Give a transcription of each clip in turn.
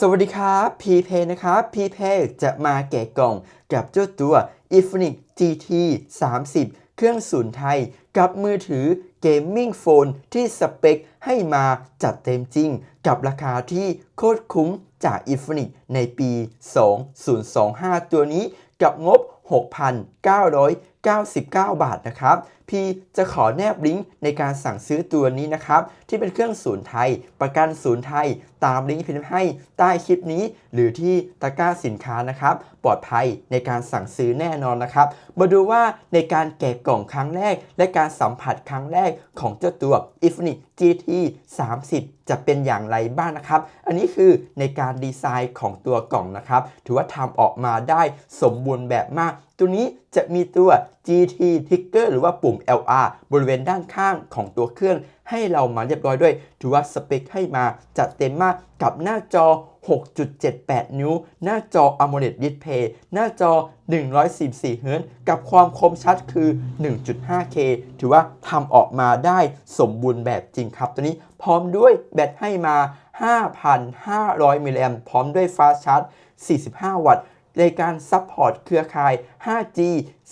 สวัสดีครับ PPay นะครับ PPay จะมาแกะกล่องกับเจ้าตัว i f n i x GT 30 เครื่องศูนย์ไทย กับมือถือเกมมิ่งโฟนที่สเปคให้มาจัดเต็มจริง กับราคาที่โคตรคุ้มจาก i f n i x ในปี 2025 ตัวนี้กับงบ99 บาทนะครับพี่จะขอแนบลิงก์ในการสั่งซื้อตัวนี้นะครับ ที่เป็นเครื่องศูนย์ไทย ประกันศูนย์ไทย ตามลิงก์พิมพ์ให้ใต้คลิปนี้ หรือที่ตะกร้าสินค้านะครับ ปลอดภัยในการสั่งซื้อแน่นอนนะครับ มาดูว่าในการแกะกล่องครั้งแรก และการสัมผัสครั้งแรกของเจ้าตัว i f n i GT 30 จะเป็นอย่างไรบ้างนะครับ อันนี้คือในการดีไซน์ของตัวกล่องนะครับ ถือว่าทำออกมาได้สมบูรณ์แบบมากตัวนี้จะมีตัว GT Trigger หรือว่าปุ่ม LR บริเวณด้านข้างของตัวเครื่องให้เรามาเรียบร้อยด้วยถือว่าสเปคให้มาจัดเต็มมากกับหน้าจอ 6.78 นิ้ว หน้าจอ AMOLED Display หน้าจอ 144เฮิรตซ์กับความคมชัดคือ 1.5K ถือว่าทำออกมาได้สมบูรณ์แบบจริงครับ ตัวนี้พร้อมด้วยแบตให้มา 5,500 มิลลิแอมพร้อมด้วยฟาชาร์จ 45 วัตต์ ในการซัพพอร์ตเครือข่าย 5G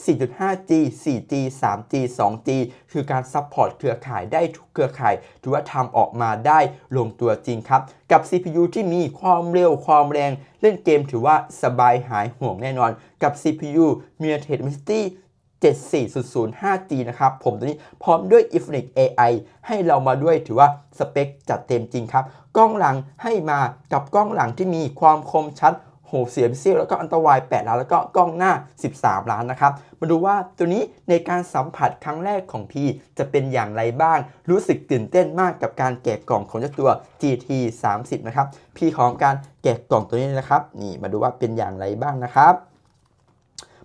4.5G 4G 3G 2G คือการซัพพอร์ตเครือข่ายได้ทุกเครือข่ายถือว่าทำออกมาได้ลงตัวจริงครับ กับ CPU ที่มีความเร็วความแรง เล่นเกมถือว่าสบายหายห่วงแน่นอน กับ CPU MediaTek Dimensity 7405G นะครับ ผมตัวนี้พร้อมด้วย Infinix AI ให้เรามาด้วยถือว่าสเปคจัดเต็มจริงครับ กล้องหลังให้มากับกล้องหลังที่มีความคมชัด 6 4พิกเซลแล้วก็อันตรวาย8ล้านแล้วก็กล้องหน้า 13 ล้านนะครับ มาดูว่าตัวนี้ในการสัมผัสครั้งแรกของพี่จะเป็นอย่างไรบ้าง รู้สึกตื่นเต้นมากกับการแกะกล่องของเจ้าตัว GT 30นะครับ พี่ของการแกะกล่องตัวนี้นะครับ นี่มาดูว่าเป็นอย่างไรบ้างนะครับ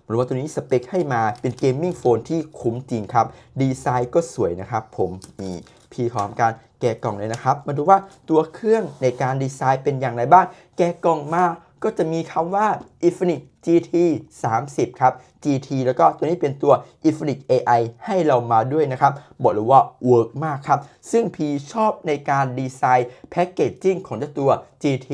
หรือว่าตัวนี้สเปคให้มาเป็นเกมมิ่งโฟนที่คุ้มจริงครับ ดีไซน์ก็สวยนะครับผมนี่พี่พร้อมการแกะกล่องเลยนะครับ มาดูว่าตัวเครื่องในการดีไซน์เป็นอย่างไรบ้าง แกะกล่องมา ก็จะมีคำว่า Infinix GT 30 ครับ GT แล้วก็ตัวนี้เป็นตัว Infinix AI ให้เรามาด้วยนะครับ บอกเลยว่าเวิร์กมากครับ ซึ่งพีชอบในการดีไซน์แพคเกจจิ้งของเจ้าตัว GT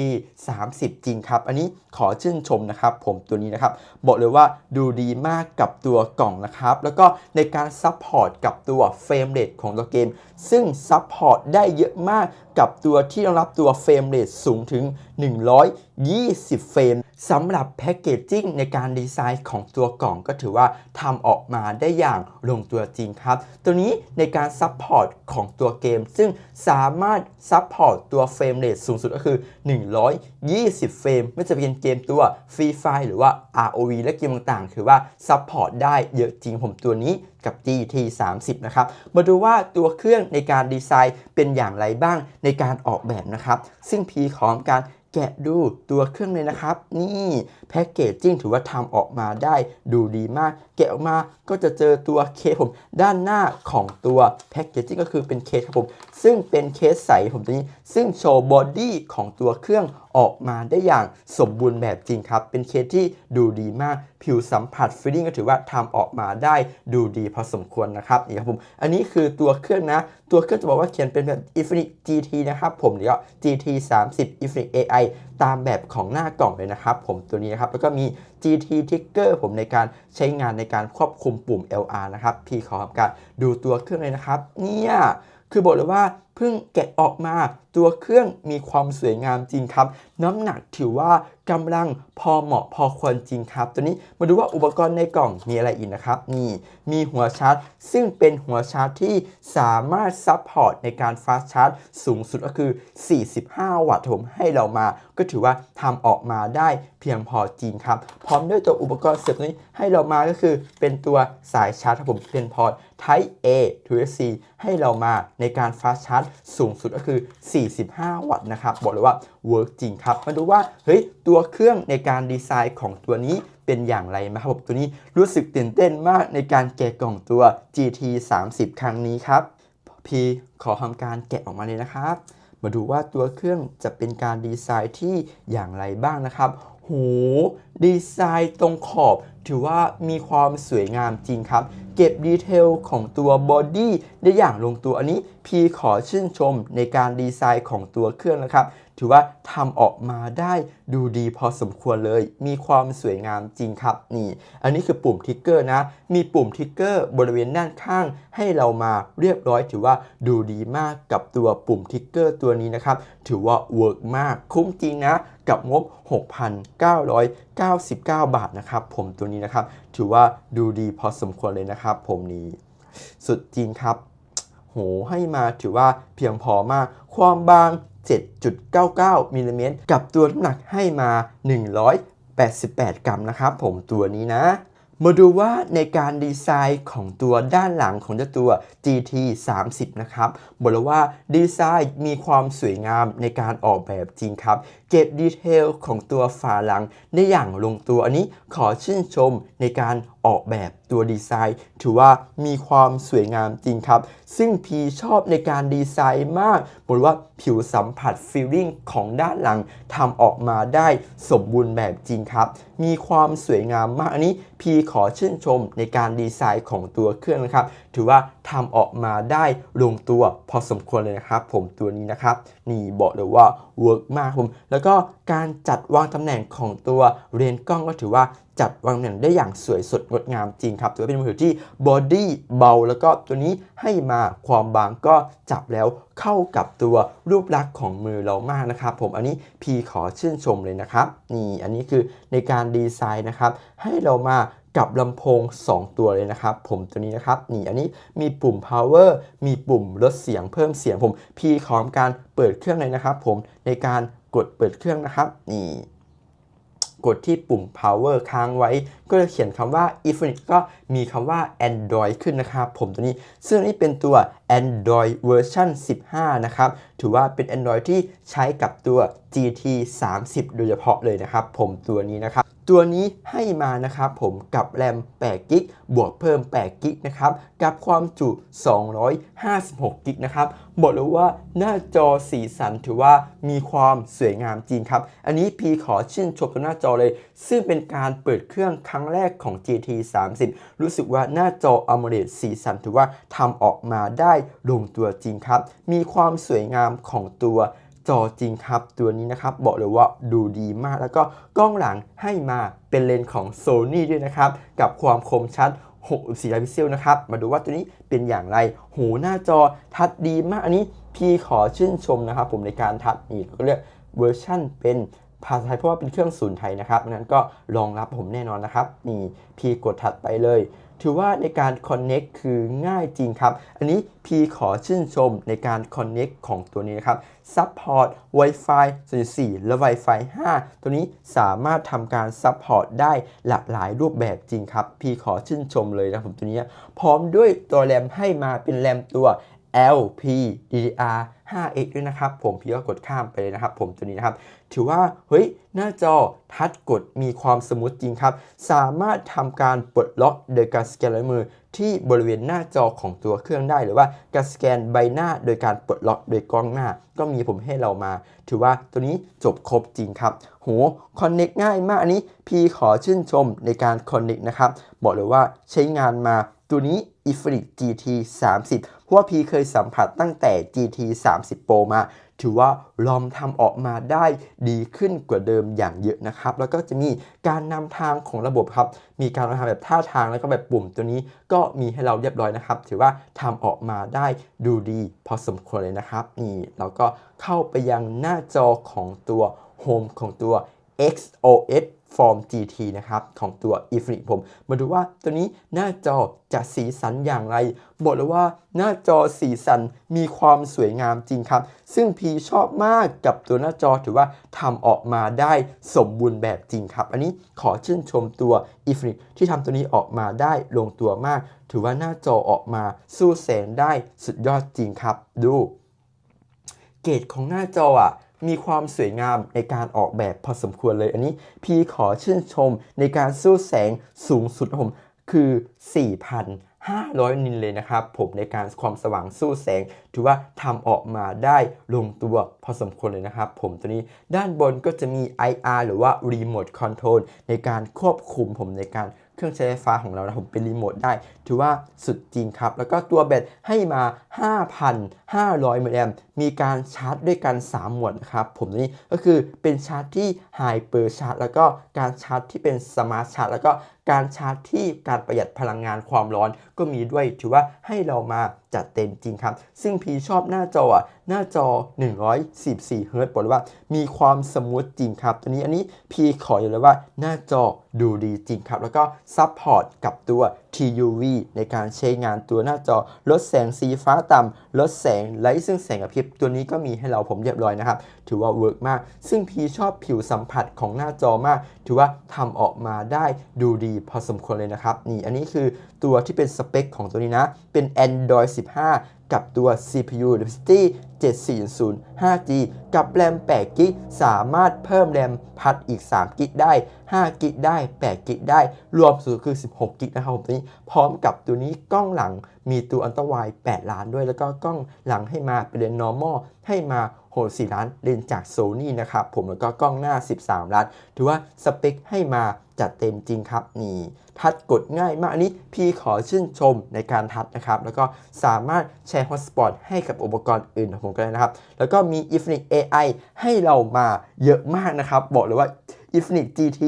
30 จริงครับ อันนี้ขอชื่นชมนะครับ ผมตัวนี้นะครับ บอกเลยว่าดูดีมากกับตัวกล่องนะครับ แล้วก็ในการซัพพอร์ตกับตัวเฟรมเรทของตัวเกม ซึ่งซัพพอร์ตได้เยอะมากกับตัวที่รองรับตัวเฟรมเรทสูงถึง 120 เฟรม สำหรับแพคเกจจิ้งในการดีไซน์ของตัวกล่องก็ถือว่าทำออกมาได้อย่างลงตัวจริงครับ ตัวนี้ในการซัพพอร์ตของตัวเกม ซึ่งสามารถซัพพอร์ตตัวเฟรมเรทสูงสุดก็คือ 120 เฟรมไม่ว่าจะเป็นเกมตัว Free Fire หรือว่า ROV และเกมต่างๆ ถือว่าซัพพอร์ตได้เยอะจริงผมตัวนี้กับ GT 30 นะครับ มาดูว่าตัวเครื่องในการดีไซน์เป็นอย่างไรบ้างในการออกแบบนะครับ ซึ่งพีของการ แกะดูตัวเครื่องเลยนะครับ นี่แพ็กเกจจิ้งถือว่าทำออกมาได้ดูดีมาก แกะออกมาก็จะเจอตัวเคสผมด้านหน้าของตัวแพ็กเกจจิ้งก็คือเป็นเคสครับผม ซึ่งเป็นเคสใสผมตัวนี้ ซึ่งโชว์บอดี้ของตัวเครื่อง ออกมาได้อย่างสมบูรณ์แบบจริงครับ เป็นเคสที่ดูดีมากผิวสัมผัสฟีลลิ่งก็ถือว่าทำออกมาได้ดูดีพอสมควรนะครับนี่ครับผมอันนี้คือตัวเครื่องนะ ตัวเครื่องจะบอกว่าเขียนเป็นแบบ Infinix GT นะครับผมเดี๋ยว GT 30 Infinix AI ตามแบบของหน้ากล่องเลยนะครับผมตัวนี้นะครับแล้วก็มี GT Trigger ผมในการใช้งานในการควบคุมปุ่ม LR นะครับพี่ขอทำการดูตัวเครื่องเลยนะครับเนี่ยคือบอกเลยว่า เพิ่งแกะออกมาตัวเครื่องมีความสวยงามจริงครับ น้ำหนักถือว่ากำลังพอเหมาะพอควรจริงครับ ตัวนี้มาดูว่าอุปกรณ์ในกล่องมีอะไรอีกนะครับ นี่มีหัวชาร์จ ซึ่งเป็นหัวชาร์จที่สามารถซัพพอร์ตในการฟาสชาร์จ สูงสุดก็คือ 45 วัตต์ผมให้เรามา ก็ถือว่าทำออกมาได้เพียงพอจริงครับ พร้อมด้วยตัวอุปกรณ์เสริมนี้ให้เรามาก็คือเป็นตัวสายชาร์จครับผมเป็นพอร์ต Type A to C ให้เรามาในการฟาสชาร์จสูงสุดก็คือ 45 วัตต์นะครับ บอกเลยว่าเวิร์กจริงครับ มาดูว่าเฮ้ยตัวเครื่องในการดีไซน์ของตัวนี้เป็นอย่างไรนะครับผมตัวนี้รู้สึกตื่นเต้นมากในการแกะกล่องตัว GT 30 ครั้งนี้ครับ พีขอทำการแกะออกมาเลยนะครับ มาดูว่าตัวเครื่องจะเป็นการดีไซน์ที่อย่างไรบ้างนะครับ โห ดีไซน์ตรงขอบ ถือว่ามีความสวยงามจริงครับ เก็บดีเทลของตัวบอดี้ได้อย่างลงตัวอันนี้ พีขอชื่นชมในการดีไซน์ของตัวเครื่องนะครับ ถือว่าทำออกมาได้ดูดีพอสมควรเลย มีความสวยงามจริงครับนี่ อันนี้คือปุ่มทิกเกอร์นะ มีปุ่มทิกเกอร์บริเวณด้านข้าง ให้เรามาเรียบร้อย ถือว่าดูดีมากกับตัวปุ่มทิกเกอร์ตัวนี้นะครับ ถือว่าเวิร์กมากคุ้มจริงนะ กับงบ 6,999 บาทนะครับผมตัวนี้นะครับ ถือว่าดูดีพอสมควรเลยนะครับผมนี้ สุดจริงครับโหให้มาถือว่าเพียงพอมาก ความบาง 7.99มิลลิเมตรกับตัวน้ำหนักให้มา 188 กรัมนะครับผมตัวนี้นะ มาดูว่าในการดีไซน์ของตัวด้านหลังของเจ้าตัว GT 30นะครับบอกเลยว่าดีไซน์มีความสวยงามในการออกแบบจริงครับเก็บดีเทลของตัวฝาหลังได้อย่างลงตัวอันนี้ขอชื่นชมในการ ออกแบบตัวดีไซน์ ถือว่ามีความสวยงามจริงครับ ซึ่งพีชอบในการดีไซน์มากบอกว่าผิวสัมผัสฟีลลิ่งของด้านหลังทำออกมาได้สมบูรณ์แบบจริงครับ มีความสวยงามมากอันนี้พีขอชื่นชมในการดีไซน์ของตัวเครื่องนะครับ ถือว่าทำออกมาได้ลงตัวพอสมควรเลยนะครับ ผมตัวนี้นะครับนี่บอกเลยว่าเวิร์กมากผมแล้วก็การจัดวางตำแหน่งของตัวเรนกล้องก็ถือว่า จัดวางตำแหน่งได้อย่างสวยสดงดงามจริงครับถือว่าเป็นมือถือที่บอดี้เบาแล้วก็ตัวนี้ให้มาความบางก็จับแล้วเข้ากับตัวรูปลักษณ์ของมือเรามากนะครับ ผมอันนี้พีขอชื่นชมเลยนะครับนี่อันนี้คือในการดีไซน์นะครับ ให้เรามากับลำโพง 2 ตัวเลยนะครับ ผมตัวนี้นะครับนี่อันนี้มีปุ่ม power มีปุ่มลดเสียงเพิ่มเสียงผมพีขอการเปิดเครื่องเลยนะครับ ผมในการกดเปิดเครื่องนะครับนี่ กดที่ปุ่ม power ค้างไว้ ก็จะเขียนคำว่า Infinix ก็มีคำว่า Android ขึ้นนะครับผมตัวนี้ซึ่งนี่เป็นตัว Android เวอร์ชัน15 นะครับ ถือว่าเป็น Android ที่ใช้กับตัว GT 30 โดยเฉพาะเลยนะครับ ผมตัวนี้นะครับ ตัวนี้ให้มานะครับผมกับแรม8กิกบวกเพิ่ม8กิกนะครับกับความจุ256กิกนะครับบอกเลยว่าหน้าจอสีสันถือว่ามีความสวยงามจริงครับ อันนี้พีขอชื่นชมตัวหน้าจอเลย ซึ่งเป็นการเปิดเครื่องครั้งแรกของ GT 30 รู้สึกว่าหน้าจอ AMOLED สีสันถือว่าทำออกมาได้ลงตัวจริงครับ มีความสวยงามของตัว จอจริงครับ ตัวนี้นะครับบอกเลยว่าดูดีมากแล้วก็กล้องหลังให้มาเป็นเลนส์ของ Sony ด้วยนะครับ กับความคมชัด 64ล้านพิกเซลนะครับ มาดูว่าตัวนี้เป็นอย่างไรหูหน้าจอทัดดีมากอันนี้พี่ขอชื่นชมนะครับ ผมในการทัดนี่ก็เรียกเวอร์ชั่นเป็นภาษาไทยเพราะว่าเป็นเครื่องศูนย์ไทยนะครับดังนั้นก็รองรับผมแน่นอนนะครับนี่พี่กดถัดไปเลย ถือว่าในการ Connect คือง่ายจริงครับ อันนี้พีขอชื่นชมในการ Connect ของตัวนี้นะครับ Support Wi-Fi 4 และ Wi-Fi 5 ตัวนี้สามารถทำการ Support ได้หลากหลายรูปแบบจริงครับ พีขอชื่นชมเลยนะผมตัวนี้ พร้อมด้วยตัวแรมให้มาเป็นแรมตัว LPDDR 5X ด้วยนะครับ ผมพี่ก็กดข้ามไปเลยนะครับ ผมตัวนี้นะครับ ถือว่าเฮ้ยหน้าจอทัชกดมีความสมูทจริงครับ สามารถทำการปลดล็อกโดยการสแกนลายมือที่บริเวณหน้าจอของตัวเครื่องได้หรือว่าการสแกนใบหน้าโดยการปลดล็อกโดยกล้องหน้า ก็มีผมให้เรามา ถือว่าตัวนี้จบครบจริงครับโหคอนเน็กง่ายมากอันนี้พี่ขอชื่นชมในการคอนเน็กนะครับบอกเลยว่าใช้งานมา ตัวนี้ i f r i GT 30เพราะว่าพี่เคยสัมผัสตั้งแต่ GT 30 Pro มา ถือว่าลอมทำออกมาได้ดีขึ้นกว่าเดิมอย่างเยอะนะครับ แล้วก็จะมีการนำทางของระบบครับ มีการทำแบบท่าทางแล้วก็แบบปุ่มตัวนี้ก็มีให้เราเรียบร้อยนะครับ ถือว่าทำออกมาได้ดูดีพอสมควรเลยนะครับ นี่เราก็เข้าไปยังหน้าจอของตัวโฮมของตัว XOS Form GT นะครับของตัว i f r i ผม มาดูว่าตัวนี้หน้าจอจะสีสันอย่างไร บอกเลยว่าหน้าจอสีสันมีความสวยงามจริงครับ ซึ่งพีชอบมากกับตัวหน้าจอถือว่าทำออกมาได้สมบูรณ์แบบจริงครับ อันนี้ขอชื่นชมตัว i f r i ที่ทำตัวนี้ออกมาได้ลงตัวมาก ถือว่าหน้าจอออกมาสู้แสงได้สุดยอดจริงครับ ดู เกรดของหน้าจออะ มีความสวยงามในการออกแบบพอสมควรเลยอันนี้ พี่ขอชื่นชมในการสู้แสงสูงสุดผมคือ 4,500 นินเลยนะครับ ผมในการความสว่างสู้แสง ถือว่าทำออกมาได้ลงตัวพอสมควรเลยนะครับ ผมตัวนี้ด้านบนก็จะมี IR หรือว่า Remote Control ในการควบคุมผมในการเครื่องใช้ไฟฟ้าของเรานะผมเป็นรีโมทได้ ถือว่าสุดจริงครับ แล้วก็ตัวแบตให้มา 5,500มิลลิแอม มีการชาร์จด้วยกัน 3 หมวดนะครับผมตัวนี้ก็คือเป็นชาร์จที่ไฮเปอร์ชาร์จแล้วก็การชาร์จที่เป็นสมาร์ทชาร์จแล้วก็การชาร์จที่การประหยัดพลังงานความร้อนก็มีด้วยถือว่าให้เรามาจัดเต็มจริงครับ ซึ่งพีชอบหน้าจออะหน้าจอ144เฮิร์ตซ์บอกเลยว่า มีความสมูทจริงครับตัวนี้อันนี้พีขออยู่เลยว่าหน้าจอดูดีจริงครับ แล้วก็ซัพพอร์ตกับตัว TUV ในการใช้งานตัวหน้าจอ ลดแสงสีฟ้าต่ำลดแสงไร้ซึ่งแสงกระพริบตัวนี้ก็มีให้เราผมเรียบร้อยนะครับ ถือว่าเวิร์กมาก ซึ่งพีชอบผิวสัมผัสของหน้าจอมาก ถือว่าทำออกมาได้ดูดีพอสมควรเลยนะครับ นี่อันนี้คือตัวที่เป็นสเปคของตัวนี้นะ เป็น Android 15 กับตัว CPU Dimensity 7405 5G กับแรม8 g b สามารถเพิ่มแรมพัดอีก3 g b ได้5 g b ได้8 g b ได้ รวมสุดคือ 16 g b นะครับผมตัวนี้ พร้อมกับตัวนี้กล้องหลังมีตัวอันตรวาย8ล้านด้วย แล้วก็กล้องหลังให้มาเป็นเลนส์ normal ให้มาโห4ล้านเลนส์จาก Sony นะครับผมแล้วก็กล้องหน้า 13 ล้าน ถือว่าสเปคให้มาจัดเต็มจริงครับนี่ ทัดกดง่ายมากอันนี้พี่ขอชื่นชมในการทัดนะครับ แล้วก็สามารถแชร์ฮอตสปอตให้กับอุปกรณ์อื่นของผมก็ได้นะครับ แล้วก็มี Infinix AI ให้เรามาเยอะมากนะครับ บอกเลยว่า Infinix GT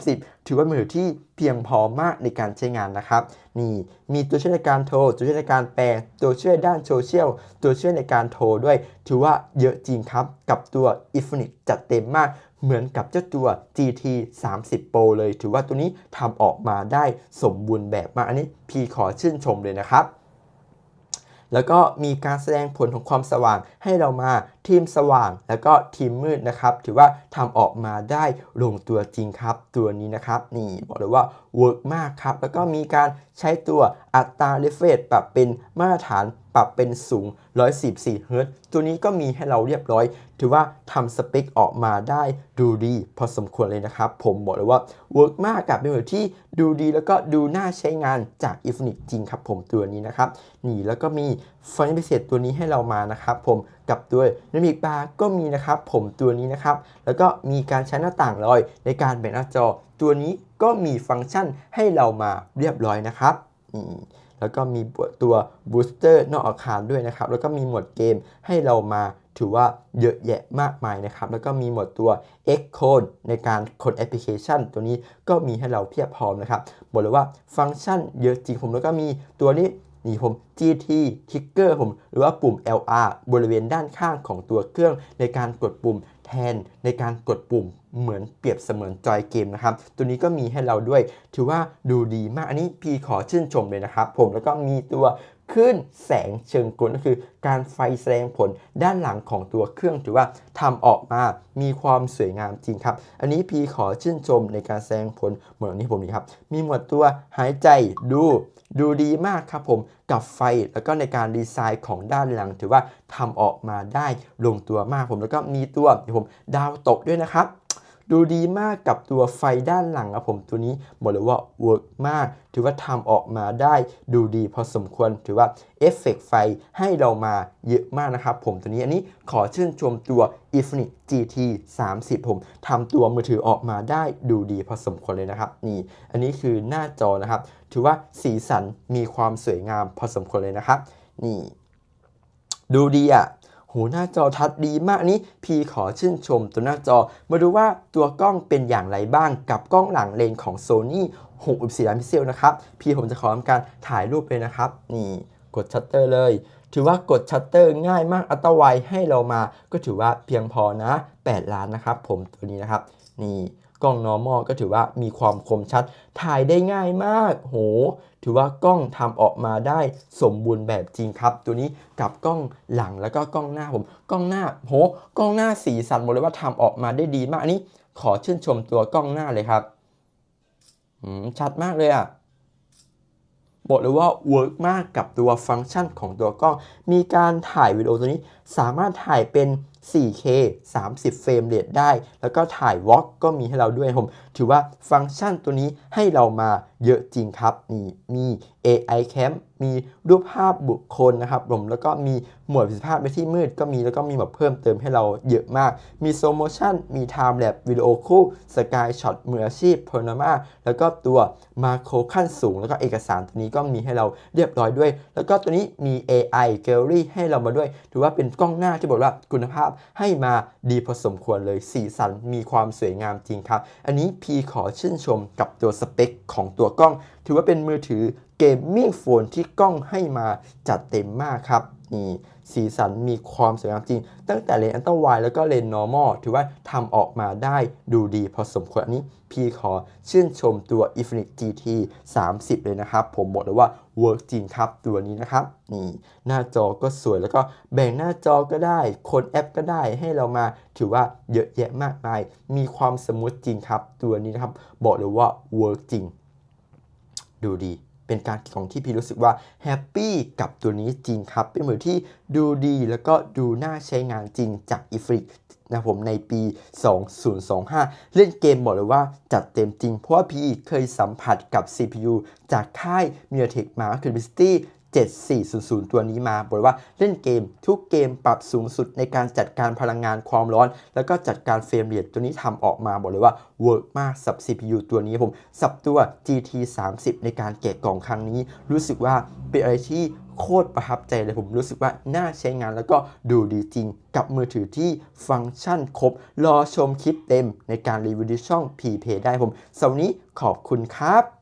30 ถือว่ามือถือที่เพียงพอมากในการใช้งานนะครับ นี่มีตัวช่วยในการโทร ตัวช่วยในการแปล ตัวช่วยด้านโซเชียล ตัวช่วยในการโทรด้วย ถือว่าเยอะจริงครับ กับตัว Infinix จัดเต็มมาก เหมือนกับเจ้าตัว GT 30 Pro เลย ถือว่าตัวนี้ทำออกมาได้สมบูรณ์แบบมากอันนี้พี่ขอชื่นชมเลยนะครับแล้วก็มีการแสดงผลของความสว่างให้เรามา ทีมสว่างแล้วก็ทีมมืดนะครับ ถือว่าทำออกมาได้ลงตัวจริงครับ ตัวนี้นะครับ นี่บอกเลยว่าเวิร์กมากครับ แล้วก็มีการใช้ตัวอัตราเรฟเฟรชปรับเป็นมาตรฐานปรับเป็นสูง114เฮิรตซ์ตัวนี้ก็มีให้เราเรียบร้อย ถือว่าทำสเปคออกมาได้ดูดี พอสมควรเลยนะครับ ผมบอกเลยว่าเวิร์กมากกับเป็นมือที่ดูดีแล้วก็ดูน่าใช้งานจาก Infinix จริงครับผมตัวนี้นะครับ นี่แล้วก็มี ฟังก์ชันพิเศษตัวนี้ให้เรามานะครับผมกับตัวยนามิกบาร์ก็มีนะครับผมตัวนี้นะครับแล้วก็มีการใช้หน้าต่างลอยในการแบ่งหน้าจอ ตัวนี้ก็มีฟังก์ชันให้เรามาเรียบร้อยนะครับแล้วก็มีตัวบูสเตอร์นอกอาคารด้วยนะครับแล้วก็มีโหมดเกมให้เรามาถือว่าเยอะแยะมากมายนะครับแล้วก็มีโหมดตัว X Code ในการคนแอปพลิเคชัน ตัวนี้ก็มีให้เราเพียบพร้อมนะครับบอกเลยว่าฟังก์ชันเยอะจริงผมแล้วก็มีตัวนี้ นี่ผม GT Trigger ผมหรือว่าปุ่ม LR บริเวณด้านข้างของตัวเครื่องในการกดปุ่มแทนในการกดปุ่มเหมือนเปรียบเสมือนจอยเกมนะครับ ตัวนี้ก็มีให้เราด้วย ถือว่าดูดีมาก อันนี้พี่ขอชื่นชมเลยนะครับ ผมแล้วก็มีตัว ขึ้นแสงเชิงกลก็คือการไฟแสดงผลด้านหลังของตัวเครื่องถือว่าทำออกมามีความสวยงามจริงครับ อันนี้พีขอชื่นชมในการแสดงผลเหมือนที่ผมนี่ครับ มีหมวดตัวหายใจดูดูดีมากครับผมกับไฟแล้วก็ในการดีไซน์ของด้านหลัง ถือว่าทำออกมาได้ลงตัวมากผมแล้วก็มีตัวเดี๋ยวผมดาวตกด้วยนะครับ ดูดีมากกับตัวไฟด้านหลังครับผมตัวนี้บอกเลยว่าเวิร์กมาก ถือว่าทำออกมาได้ดูดีพอสมควรถือว่าเอฟเฟกไฟให้เรามาเยอะมากนะครับผมตัวนี้อันนี้ขอชื่นชมตัว Infinix GT 30 ผมทำตัวมือถือออกมาได้ดูดีพอสมควรเลยนะครับ นี่ อันนี้คือหน้าจอนะครับ ถือว่าสีสันมีความสวยงามพอสมควรเลยนะครับ นี่ ดูดีอะ หหน้าจอทัดดีมากนี้พี่ขอชื่นชมตัวหน้าจอ มาดูว่าตัวกล้องเป็นอย่างไรบ้างกับกล้องหลังเลนของ Sony 64ล้านพิกเซลนะครับ พี่ผมจะขอทำการถ่ายรูปเลยนะครับ นี่กดชัตเตอร์เลย ถือว่ากดชัตเตอร์ง่ายมากอัตวัยให้เรามา ก็ถือว่าเพียงพอนะ 8 ล้านนะครับ ผมตัวนี้นะครับ นี่ กล้อง normal ก็ถือว่ามีความคมชัด ถ่ายได้ง่ายมาก โห ถือว่ากล้องทำออกมาได้สมบูรณ์แบบจริงครับ ตัวนี้กับกล้องหลังแล้วก็กล้องหน้าผม กล้องหน้า โห กล้องหน้าสีสันบอกเลยว่าทำออกมาได้ดีมาก อันนี้ขอชื่นชมตัวกล้องหน้าเลยครับ ชัดมากเลยอะ่ะบอกเลยว่าเวิร์กมากกับตัวฟังก์ชันของตัวกล้อง มีการถ่ายวิดีโอตัวนี้ สามารถถ่ายเป็น 4K 30 เฟรมเรทได้ แล้วก็ถ่ายวอล์กก็มีให้เราด้วยผม ถือว่าฟังก์ชันตัวนี้ให้เรามาเยอะจริงครับนี่มี AI Cam มีรูปภาพบุคคลนะครับผมแล้วก็มีหมวดประสิทธิภาพในที่มืดก็มีแล้วก็มีแบบเพิ่มเติมให้เราเยอะมาก มีโซโมชันมี Time Lapse วิดีโอคู่สกายช็อตมืออาชีพ p a n o r a m a แล้วก็ตัวมาโครขั้นสูง แล้วก็เอกสารตัวนี้ก็มีให้เราเรียบร้อยด้วย แล้วก็ตัวนี้มี AI Gallery ให้เรามาด้วย ถือว่าเป็นกล้องหน้าที่บอกว่าคุณภาพให้มาดีพอสมควรเลยสีสันมีความสวยงามจริงครับ อันนี้พีขอชื่นชมกับตัวสเปคของตัวกล้อง ถือว่าเป็นมือถือเกมมิ่งโฟนที่กล้องให้มาจัดเต็มมากครับนี่ สีสันมีความสวยงามจริง ตั้งแต่เลนส์อันตราไวแล้วก็เลนส์ normal ถือว่าทำออกมาได้ดูดีพอสมควรอันนี้พี่ขอชื่นชมตัว Infinix GT 30 เลยนะครับ ผมบอกเลยว่าเวิร์กจริงครับตัวนี้นะครับ นี่หน้าจอก็สวยแล้วก็แบ่งหน้าจอก็ได้ คนแอปก็ได้ให้เรามาถือว่าเยอะแยะมากมาย มีความสมูทจริงครับ ตัวนี้นะครับ บอกเลยว่าเวิร์กจริง ดูดี เป็นการของที่พี่รู้สึกว่าแฮปปี้กับตัวนี้จริงครับ เป็นมือที่ดูดีแล้วก็ดูน่าใช้งานจริงจากอีฟริกนะผมในปี 2025 เล่นเกมบอกเลยว่าจัดเต็มจริง เพราะว่าพี่เคยสัมผัสกับ CPU จากค่าย MediaTek มาคือ Dimensity 7400 ตัวนี้มาบอกเลยว่าเล่นเกมทุกเกมปรับสูงสุดในการจัดการพลังงานความร้อน แล้วก็จัดการเฟรมเรทตัวนี้ทำออกมาบอกเลยว่าเวิร์กมากสับ CPU ตัวนี้ผมสับตัว GT 30 ในการแกะกล่องครั้งนี้ รู้สึกว่าเป็นอะไรที่โคตรประทับใจเลยผมรู้สึกว่าน่าใช้งานแล้วก็ดูดีจริงกับมือถือที่ฟังก์ชันครบ รอชมคลิปเต็มในการรีวิวที่ช่อง p p ได้ผมสำหรับวันนี้ขอบคุณครับ